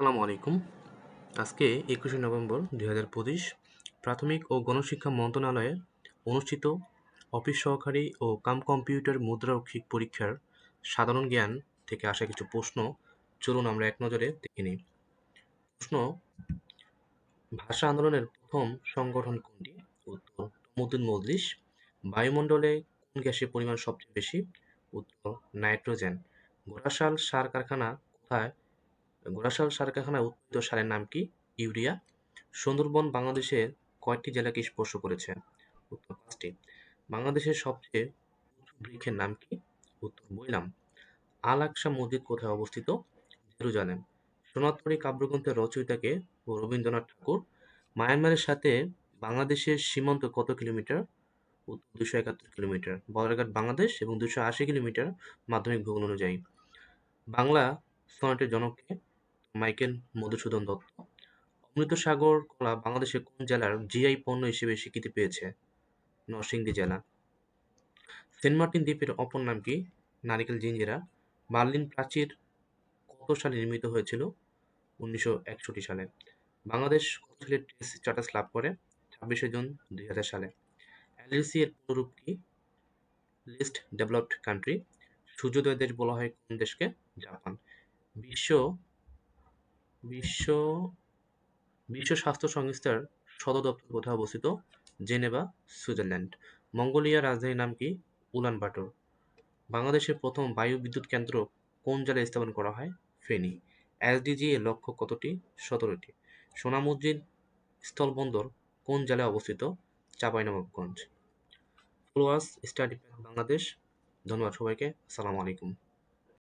আসসালামু আলাইকুম। আজকে একুশে নভেম্বর দুই হাজার পঁচিশ প্রাথমিক ও গণশিক্ষা মন্ত্রণালয়ে অনুষ্ঠিত অফিস সহকারী ও কাম কম্পিউটার মুদ্রারক্ষিক পরীক্ষার সাধারণ জ্ঞান থেকে আসা কিছু প্রশ্ন। চলুন আমরা এক নজরে দেখে নিই। প্রশ্ন, ভাষা আন্দোলনের প্রথম সংগঠন কোনটি? উত্তর, তমুদ্দিন মজলিস। বায়ুমণ্ডলে কোন গ্যাসের পরিমাণ সবচেয়ে বেশি? উত্তর, নাইট্রোজেন। ঘোড়াশাল সার কারখানা কোথায় ঘোড়াশাল সার কারখানায় উৎপাদিত সারের নাম কি? ইউরিয়া। সুন্দরবন বাংলাদেশের কয়টি জেলাকে স্পর্শ করেছে? উত্তর পাঁচটি। বাংলাদেশের সবচেয়ে বৃক্ষের নাম কি? উত্তর বইলাম আল আকসা মসজিদ কোথায় অবস্থিত? জেরুজালেম। সোনাতরী কাব্যগ্রন্থের রচয়িতাকে রবীন্দ্রনাথ ঠাকুর। মায়ানমারের সাথে বাংলাদেশের সীমান্ত কত কিলোমিটার? দুশো একাত্তর কিলোমিটার। বদরঘাট, বাংলাদেশ এবং দুশো আশি কিলোমিটার মাধ্যমিক ভূগোল অনুযায়ী। বাংলা সনেটের জনককে মাইকেল মধুসূদন দত্ত। অমৃত সাগর কলা বাংলাদেশের কোন জেলার জিআই পণ্য হিসেবে স্বীকৃতি পেয়েছে? নরসিংদী জেলা। সেন্ট মার্টিন দ্বীপের অপর নাম কি? নারিকেল জিঞ্জিরা। বার্লিন প্রাচীর কত সালে নির্মিত হয়েছিল? উনিশশো একষট্টি সালে। বাংলাদেশ কত সালে টেস্ট স্ট্যাটাস লাভ করে? ছাব্বিশে জুন দুই হাজার সালে। এলএসি এর পুনরূপ কি? Least developed country. সূর্যোদয় দেশ বলা হয় কোন দেশকে? জাপান। বিশ্ব বিশ্ব বিশ্ব স্বাস্থ্য সংস্থার সদর দপ্তর কোথায় অবস্থিত? Geneva, Switzerland. মঙ্গোলিয়ার রাজধানীর নাম কি? উলান বাটর বাংলাদেশের প্রথম বায়ু বিদ্যুৎ কেন্দ্র কোন জেলায় স্থাপন করা হয়? ফেনী। এসডিজি এর লক্ষ্য কতটি? সতেরোটি। সোনামুদ্দিন স্থলবন্দর কোন জেলায় অবস্থিত? চাঁপাইনবাবগঞ্জ। Flowers study Bangladesh. ধন্যবাদ সবাইকে। আসসালামু আলাইকুম।